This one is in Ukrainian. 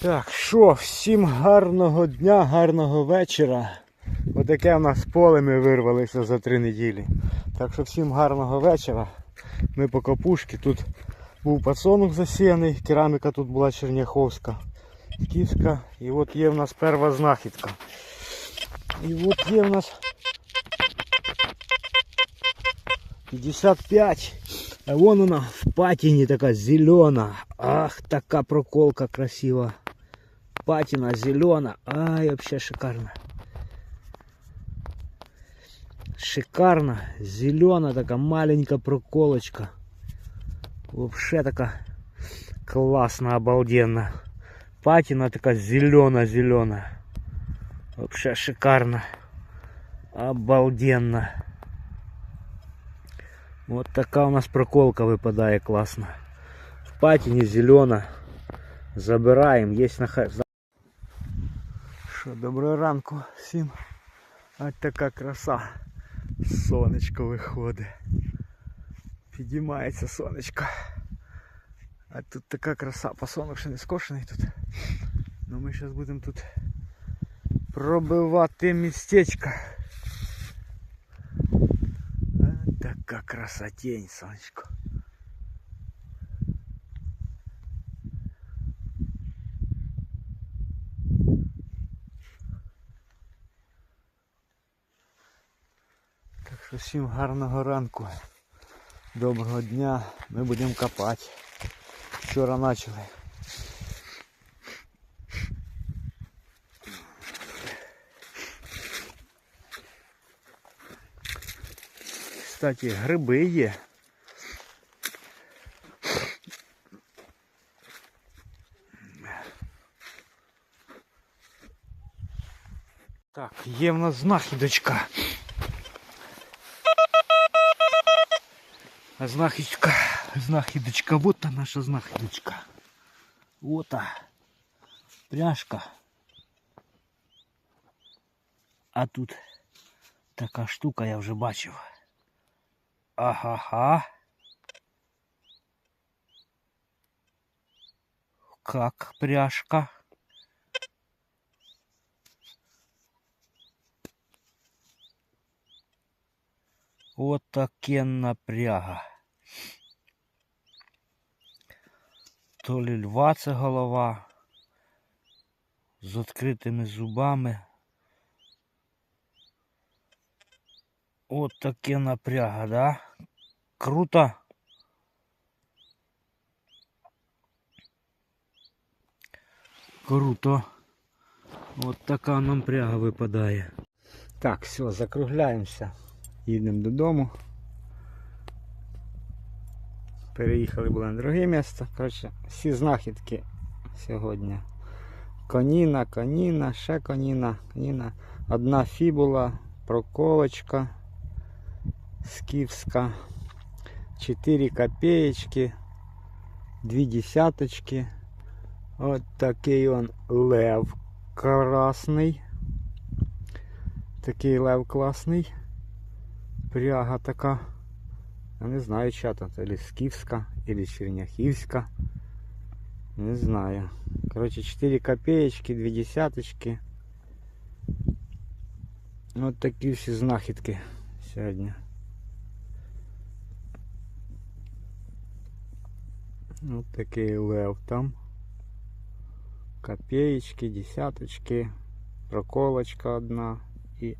Так, що, всім гарного дня, гарного вечора. Отаке в нас поле ми вирвалися за три неділі. Так що всім гарного вечора. Ми по капушки. Тут був подсолнух засіяний, кераміка тут була черняховська, київська. І от є в нас перша знахідка. І от є в нас 55. А вон вона в патині така зелена. Ах, така проколка красива. Патина зелена. Ай, вообще шикарно. Шикарно. Зелена така маленькая проколочка. Вообще така классно, обалденно. Патина така зелена-зелена. Вообще шикарно. Обалденно. Вот така у нас проколка випадає класно. В патині зелена. Забираємо, є на хай. Що, доброго ранку всім. Ось така краса. Сонечко виходить. Підіймається сонечко. А тут така краса. Пасонок ще не скошений тут. Ну ми зараз будемо тут пробивати містечко. Ось така красотень, сонечко. Всім гарного ранку. Доброго дня. Ми будемо копати. Вчора почали. Кстати, гриби є. Так, є в нас знахідочка. Знахідочка, знахідочка, вот та наша знахідочка. Вот та. Пряжка. А тут така штука я вже бачив. Ага-га. Как пряжка? Вот таке напряга. То лі льва це голова з відкритими зубами. От таке напряга, да? Круто. Круто. От така напряга випадає. Так, все, закругляємося. Їдемо додому. Переїхали були на друге місце. Коротше, всі знахідки сьогодні. Коніна, коніна, ще коніна, коніна. Одна фібула, проколочка скіфська. 4 копеечки, 2 десяточки. От такий он лев красний. Такий лев класний. Пряга така. Я не знаю, чья то, то ли скифска, или черняхівська. Не знаю. Короче, 4 копеечки, 2 десяточки. Вот такі всі знахідки сьогодні. Вот такий лев там. Копеечки, десяточки, проколочка одна і